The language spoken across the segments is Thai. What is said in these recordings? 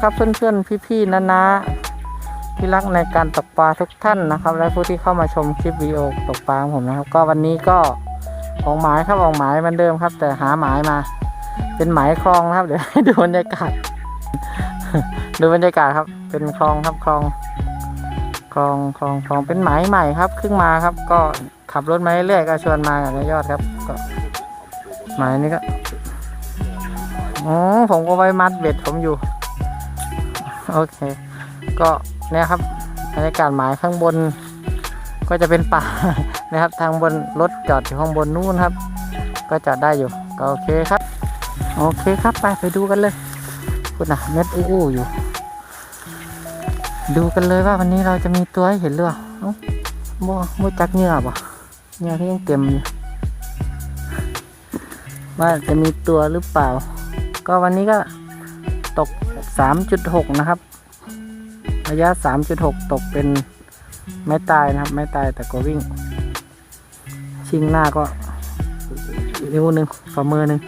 ครับเพื่อนๆพี่ๆนานาที่รักในการตกปลาทุกท่านนะครับ และผู้ที่เข้ามาชมคลิปวิดีโอตกปลาของผมนะครับ ก็วันนี้ก็ออกหมายครับออกหมายมือนเดิมครับ แต่หาหมายมา เป็นหมายคลองนะครับ เดี๋ยวให้ดูบรรยากาศดูบรรยากาศครับ เป็นคลองครับคลองคลองคลองคลองเป็นหมายใหม่ครับขึ้นมาครับ ก็ขับรถมาเรื่อยๆก็ชวนมากับนายยอดครับ ก็หมายนี้ก็อ๋อผมก็ไว้มัดเบ็ดผมอยู่ โอเค ก็เนี่ยครับบรรยากาศหมายข้างบน ก็จะเป็นป่านะครับ ทางบนรถจอดอยู่ข้างบนนู่นครับ ก็จอดได้อยู่ ก็โอเคครับ โอเคครับไปไปดูกันเลยพูดนะเม็ดอู้อยู่ ดูกันเลยว่าวันนี้เราจะมีตัวให้เห็นหรือเปล่าเอ้าบ่บ่จักเหงื่อบ่เหงื่อที่ยังเต็มอยู่ว่าจะมีตัวหรือเปล่า ก็วันนี้ก็ตก 3.6 นะครับ ระยะ 3.6 ตกเป็นไม้ตายนะครับ ไม้ตายแต่ก็วิ่ง ชิงหน้าก็นิ้วหนึ่งฝ่ามือหนึ่ง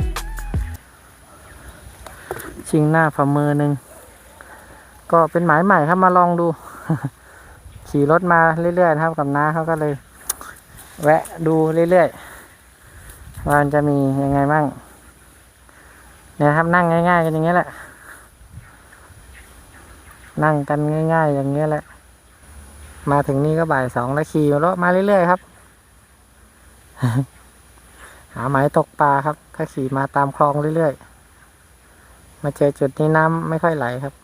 ชิงหน้าฝ่ามือหนึ่งก็เป็นหมายใหม่ครับมาลองดู ขี่รถมาเรื่อยๆครับกับน้าเขาก็เลย แวะดูเรื่อยๆว่ามันจะมียังไงบ้างเนี่ยครับนั่งง่ายๆกันอย่างเงี้ยแหละ นั่งกันง่าย ๆ อย่างเงี้ยแหละ มาถึงนี่ก็บ่ายสองแล้วขี่รถมาเรื่อยๆครับ หาหมายตกปลาครับถ้าขี่มาตามคลองเรื่อยๆ มาเจอจุดนี้น้ำไม่ค่อยไหลครับ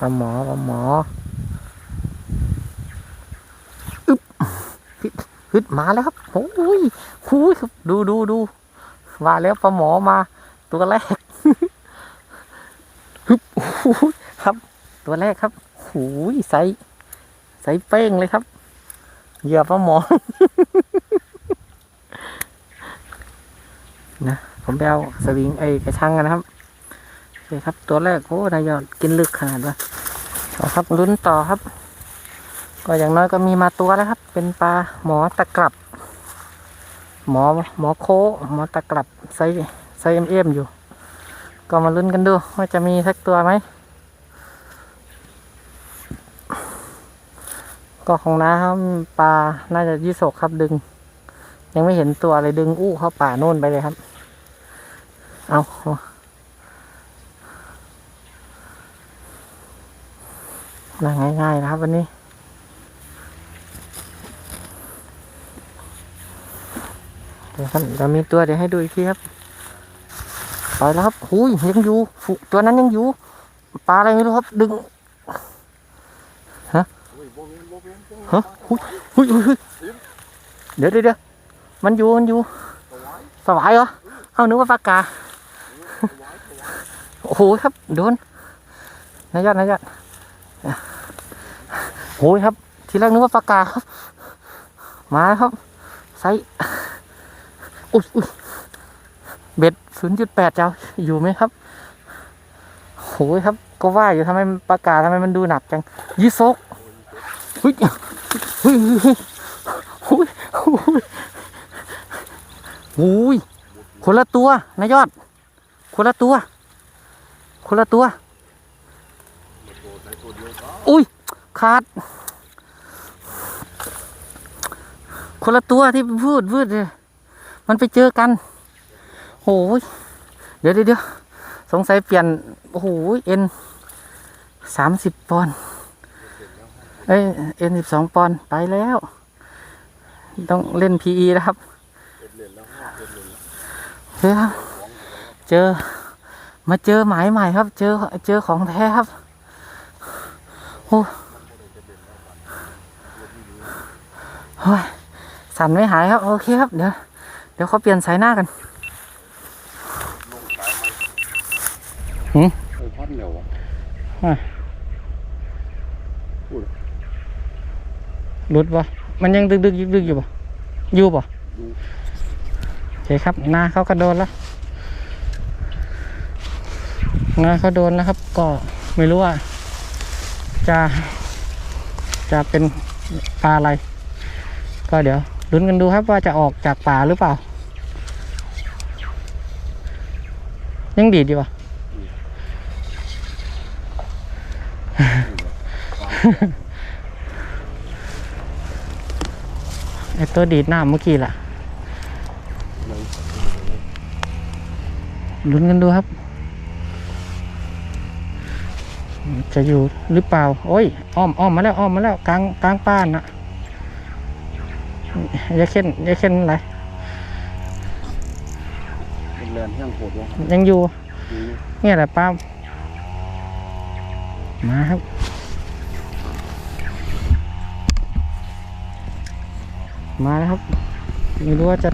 ปลาหมอปลาหมออึ๊บฮึดมาแล้วครับโอ้ยหูยครับ ดูดูดู มาแล้วปลาหมอมา ตัวแรกฮึบครับ ตัวแรกครับหูยใสใสเป้งเลยครับเหยื่อปลาหมอ นะ ผมไปเอาสวิงไอกระชังกันนะครับโอเคครับ ตัวแรกโอ้นายยอดกินลึกขนาดว่าเอาครับลุ้นต่อครับ ก็อย่างน้อยก็มีมาตัวแล้วครับ เป็นปลาหมอตะกรับ หมอหมอโคหมอตะกรับไซส์ไซส์เอ็มเอ็มอยู่ ก็มาลุ้นกันดูว่าจะมีสักตัวไหม ก็ของน้าครับปลาน่าจะยี่สกครับดึง ยังไม่เห็นตัวเลยดึงอู้เข้าป่าโน่นไปเลยครับ เอาง่ายๆนะครับวันนี้ เดี๋ยวครับเดี๋ยวมีตัวเดี๋ยวให้ดูอีกทีครับไปแล้วครับหุยยังอยู่ตัวนั้นยังอยู่ปลาอะไรไม่รู้ครับ ดึงฮะฮะหุยหุยหุยเดี๋ยวเดี๋ยวมันอยู่มันอยู่สวายเหรอเอานึกว่าปลากาโอ้โหครับโดนนายยอดนายยอดโอ้ยครับ ทีแรกนึกว่าปลากาครับ มาครับไซส์ อุ๊ยเบ็ดศูนย์จุดแปดเจ้าอยู่ไหมครับโอ้ยครับ ก็ว่าอยู่ทำไมปลากาทำไมมันดูหนักจังยี่ซกหุ้ยหุ้ยหุ้ยหุ้ยหุ้ยหุ้ยคนละตัวนายยอด คนละตัว คนละตัว อุ้ยขาด คนละตัวที่พูดพูดเลย มันไปเจอกันโอ้ยเดี๋ยวเดี๋ยวสงสัยเปลี่ยนโอ้โหเอ็นสามสิบปอนเอ้ยเอ็นสิบสองปอนไปแล้ว ต้องเล่นพีอีแล้วครับเฮ้ยครับ เจอ มาเจอหมายใหม่ครับ เจอเจอของแท้ครับโอ้โอ้ยสั่นไม่หายครับ โอเคครับ เดี๋ยว เดี๋ยวเขาเปลี่ยนสายหน้ากันเออพันเดียววะรุดปะมันยังดึกดึกยึกดึกอยู่ปะอยู่ปะโอเคครับหน้าเขาก็โดนแล้วหน้าเขาโดนแล้วครับ ก็ไม่รู้ว่า จะจะเป็นปลาอะไร ก็เดี๋ยว ลุ้นกันดูครับว่าจะออกจากป่าหรือเปล่า ยังดีดอยู่ปะไอตัวดีดหน้ำเมื่อกี้ล่ะลุ้นกันดูครับ จะอยู่หรือเปล่า โอ้ยอ้อมอ้อมมาแล้วอ้อมมาแล้วกลางกลางป้านนะ ย่าเข้นอย่าเข้นอะไรเป็นแลนแห้งโหดวะยังอยู่นี่เนี่ยแหละป้ามาครับมาแล้วครับ ไม่รู้ว่าจะ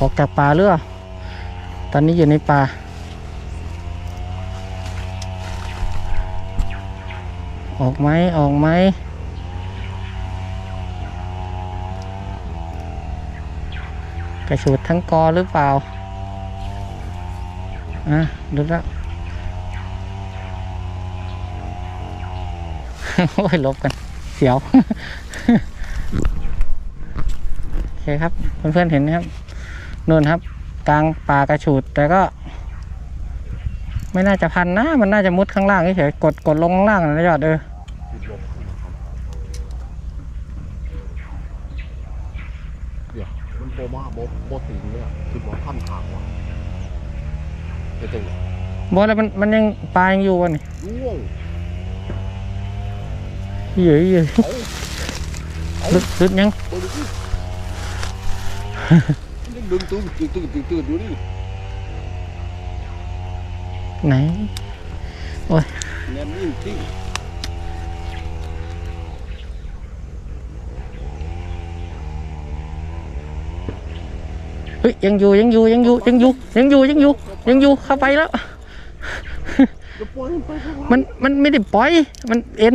ออกจากป่าหรือเปล่าตอนนี้อยู่ในป่าออกไหมออกไหม กระชูดทั้งกอหรือเปล่า อะดูแล้วโอ้ยลบกัน เสียว โอเคครับ เพื่อนๆเห็นไหมครับนู่นครับ กลางป่ากระฉูดแต่ก็ ไม่น่าจะพันนะ มันน่าจะมุดข้างล่างเฉยๆกดกดลงข้างล่างนะยอดเออ ติดลบเดี๋ยวมัน โบมาโบโบติงเนี่ยคือโบข้ามทางว่ะเป็นจังไงบอแล้วมันมันยังปลายังอยู่วะนี่ร่วงเยื่อเหยื่อเอาลึกลึกยังไปดูสินี่ดึงตื้อตื้อตื้อตื้อตื้อดูดิไหนโอ้ย แนนนิ่งติ้ง เฮ้ยยังอยู่ยังอยู่ยังอยู่ยังอยู่ยังอยู่ยังอยู่ยังอยู่เข้าไปแล้วจะปล่อยมันไปข้างล่างมันมันไม่ได้ปล่อยมันเอ็น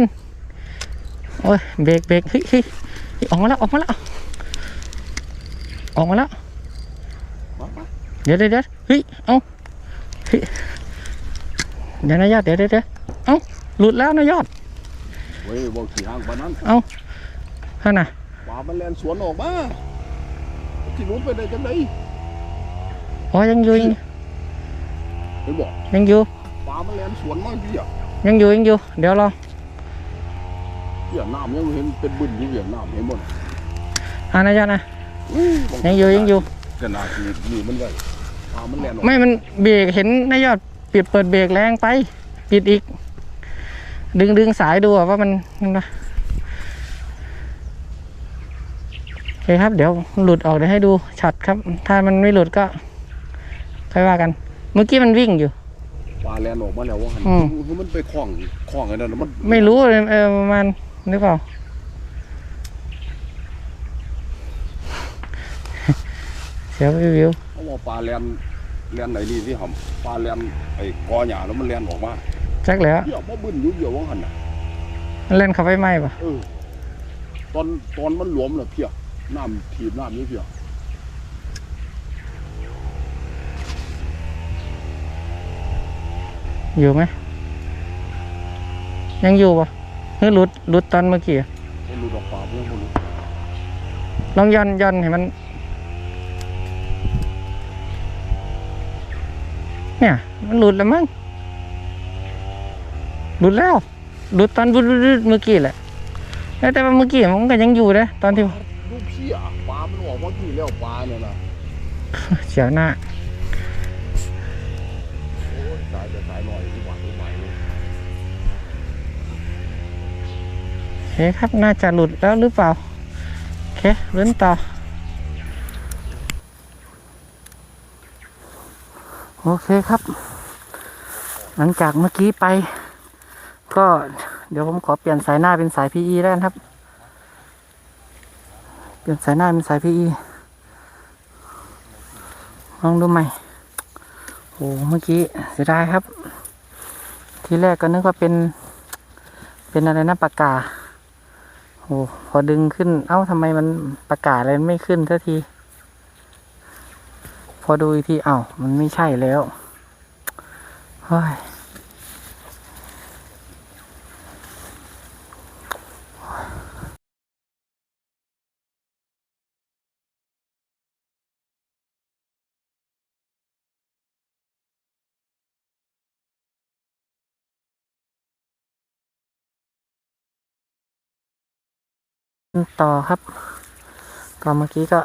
โอ้ยเบรกเบรกเฮ้ยเฮ้ยเฮ้ยออกมาแล้วออกมาแล้วออกมาแล้วมาไปเดี๋ยวเดี๋ยวเดี๋ยวเฮ้ยเอาเฮ้ยเดี๋ยวนะยอดเดี๋ยวเดี๋ยวเดี๋ยวเอาหลุดแล้วนะยอดเว้ยบอกขี่ห่างปานนั้นข้างหน้าปลามันแลนสวนออกมา ที่รู้ไปได้จังไดอ๋อยังอยู่ยังเห็นบอกยังอยู่ปลามันแลนสวนมาพี่อะยังอยู่ยังอยู่ เดี๋ยวรอเวียดนามยังเห็นเป็นบึ้นอยู่เวียดนามเห็นหมดอ่านะยอดนะอื้อยังอยู่ยังอยู่ขนาดนี้นี่มันไว้ปลามันแลนออกไม่มันเบรกเห็นนายยอดปิดเปิดเบรกแรงไป ปิดอีก ดึงดึงสายดูอะว่ามันมันนะโอ เคครับ เดี๋ยวหลุดออกเดี๋ยวให้ดูช็อตครับ ถ้ามันไม่หลุดก็ค่อยว่ากัน เมื่อกี้มันวิ่งอยู่ปลาแลนออกมาแล้วว่าหันอืมคือมันไปคล้องคล้องไอ้นั่นน่ะมันไม่รู้เลยเออประมาณหรือเปล่า เสียววิววิวเขาบอกปลาแลนแลนไหนนี่ที่หำปลาแลนไอ้กอหญ้าแล้วมันแลนออกมาจักแล้วเดี๋ยวมาบึ้นอยู่เดี๋ยวว่าหันน่ะมันเล่นเข้าไปไหมปะเออตอนตอนมันหลวมน่ะเพีย น้ำถีบน้ำนี่เพียอยู่ไหม ยังอยู่ปะเฮ้ยหลุดหลุดตอนเมื่อกี้อะมันหลุดออกปลาเพื่อนมันหลุดลองย่อนย่อนให้มัน เนี่ย มันหลุดแล้วมั้งหลุดแล้วหลุดตอนบุดบุดบุดเมื่อกี้แหละแล้วแต่ว่าเมื่อกี้มันก็ยังอยู่นะตอนที่ ลูกเพียปลามันออกมากี่แล้วปลาเนี่ยนะเสียวหน้าโอ้ยสายจะสายหน่อยที่หวานที่ไหวเลยโอเคครับน่าจะหลุดแล้วหรือเปล่าโอเคลุ้นต่อโอเคครับ หลังจากเมื่อกี้ไป ก็เดี๋ยวผมขอเปลี่ยนสายหน้าเป็นสาย PE แล้วกันครับ ปลี่ยนสายหน้าเป็นสาย PE ลองดูใหม่ โอ้เมื่อกี้เสียดายครับ ทีแรกก็นึกว่าเป็น เป็นอะไรนะปากกา โอ้พอดึงขึ้น เอ้าทำไมมันประกาอะไรไม่ขึ้นสักที พอดูอีกที เอ้ามันไม่ใช่แล้ว เฮ้ย ต่อครับ ก็เมื่อกี้ก็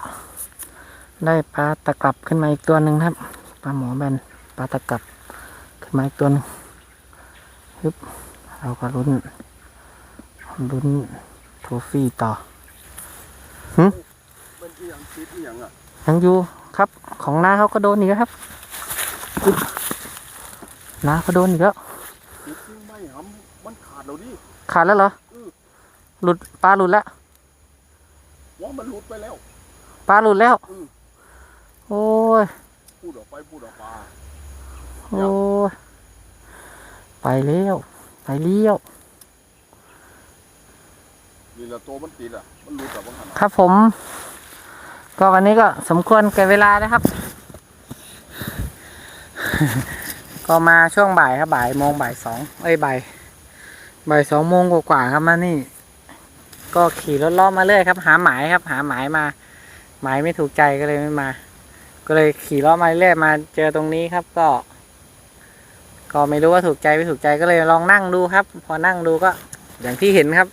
ได้ปลาตะกรับขึ้นมาอีกตัวหนึ่งครับ ปลาหมอแบนปลาตะกรับขึ้นมาอีกตัวหนึงฮึบเราก็ลุ้นลุ้นโทฟี่ต่อเป็นที่ยังคิดที่ยังอะยังอยู่ครับ ของน้าเขาก็โดนอีกแล้วครับฮึบน้าเขาโดนอีกแล้วคิดที่ไม่หำมันขาดแล้วดิขาดแล้วเหรออืมหลุดปลาหลุดแล้ว ว่ามันหลุดไปแล้วปลาหลุดแล้ว อืมโอ้ย พูดออกไปพูดออกมา โอ้ย ไปเลี้ยวไปเลี้ยวนี่แหละตัวมันติดอะ มันหลุดแต่บางขนาดครับผม ก็วันนี้ก็สมควรแก่เวลานะครับ ก็มาช่วงบ่ายครับบ่ายโมงบ่ายสองเอ้ยบ่ายบ่ายสองโมงกว่าๆครับมานี่ ก็ขี่รถล้อมาเรื่อยครับ หาหมายครับ หาหมายมา หมายไม่ถูกใจก็เลยไม่มา ก็เลยขี่ล้อมาเรื่อยมาเจอตรงนี้ครับ ก็ ก็ไม่รู้ว่าถูกใจไม่ถูกใจก็เลยลองนั่งดูครับ พอนั่งดูก็ อย่างที่เห็นครับ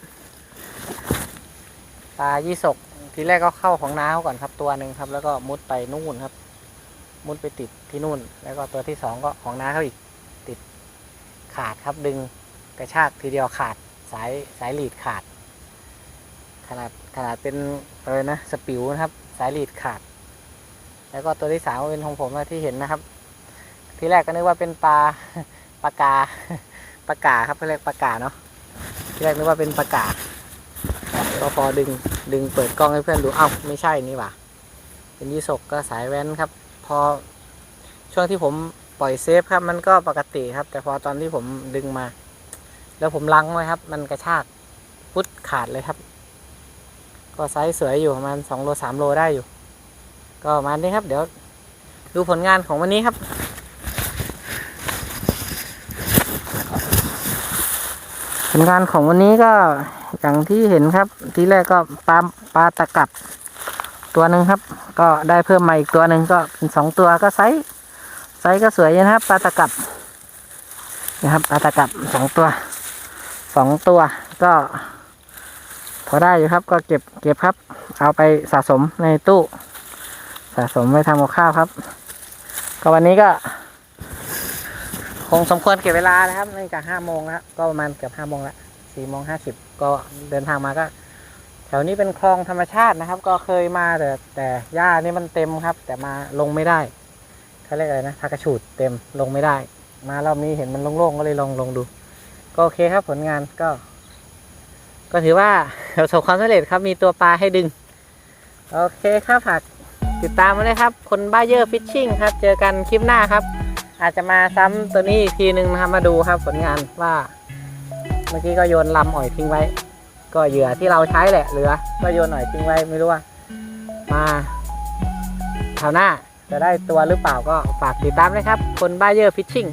ปลายี่สกทีแรกก็เข้าของน้าเขาก่อนครับตัวหนึ่งครับ แล้วก็มุดไปนู่นครับ มุดไปติดที่นู่น แล้วก็ตัวที่สองก็ของน้าเขาอีกติดขาดครับดึงกระชากทีเดียวขาดสายสายหลีดขาด ขนาดขนาดเป็นอะไรนะสปิวนะครับ สายลีดขาด แล้วก็ตัวที่สามเป็นของผมนะที่เห็นนะครับ ทีแรกก็นึกว่าเป็นปลาปลากาปลากาครับเขาเรียกปลากาเนาะทีแรกนึกว่าเป็นปลากาก็พอดึงดึงเปิดกล้องให้เพื่อนดูเอ้าไม่ใช่นี่หว่าเป็นยี่สกก็สายแว้นครับ พอช่วงที่ผมปล่อยเซฟครับ มันก็ปกติครับ แต่พอตอนที่ผมดึงมา แล้วผมลังไว้ครับ มันกระชากพุดขาดเลยครับ ก็ไซส์สวยอยู่ประมาณสองโลสามโลได้อยู่ ก็ประมาณนี้ครับ เดี๋ยวดูผลงานของวันนี้ครับผลงานของวันนี้ก็อย่างที่เห็นครับ ทีแรกก็ปลาปลาตะกับตัวหนึ่งครับ ก็ได้เพิ่มมาอีกตัวหนึ่งก็เป็นสองตัวก็ไซส์ไซส์ก็สวยนะครับปลาตะกับนะครับปลาตะกับสองตัวสองตัวก็ พอได้อยู่ครับก็เก็บเก็บครับ เอาไปสะสมในตู้ สะสมไว้ทำกับข้าวครับ ก็วันนี้ก็ คงสมควรเก็บเวลานะครับเนื่องจากห้าโมงแล้วก็ประมาณเกือบห้าโมงละสี่โมงห้าสิบก็เดินทางมาก็แถวนี้เป็นคลองธรรมชาตินะครับ ก็เคยมาแต่แต่หญ้านี่มันเต็มครับ แต่มาลงไม่ได้เขาเรียกอะไรนะทากระฉูดเต็มลงไม่ได้ มารอบนี้เห็นมันโล่งๆก็เลยลองลงดู ก็โอเคครับผลงานก็ ก็ถือว่าประสบความสำเร็จครับมีตัวปลาให้ดึง โอเคครับฝากติดตามมาเลยครับ คนบ้าเยอร์ฟิชชิ่งครับ เจอกันคลิปหน้าครับ อาจจะมาซ้ำตัวนี้อีกทีหนึ่งนะครับมาดูครับผลงานว่า เมื่อกี้ก็โยนลำอ่อยทิ้งไว้ ก็เหยื่อที่เราใช้แหละเหลือก็โยนอ่อยทิ้งไว้ไม่รู้ว่า มาคราวหน้าจะได้ตัวหรือเปล่าก็ฝากติดตามนะครับ คนบ้าเยอร์ฟิชชิ่ง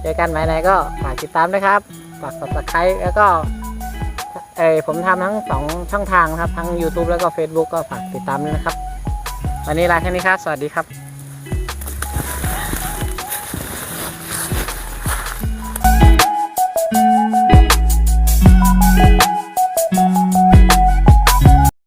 เจอกันไหมไหนก็ฝากติดตามนะครับ ฝาก subscribe แล้วก็ เออผมทำทั้งสองช่องทางนะครับ ทั้ง YouTube แล้วก็ Facebook ก็ฝากติดตามด้วยนะครับ วันนี้ลาแค่นี้ครับ สวัสดีครับ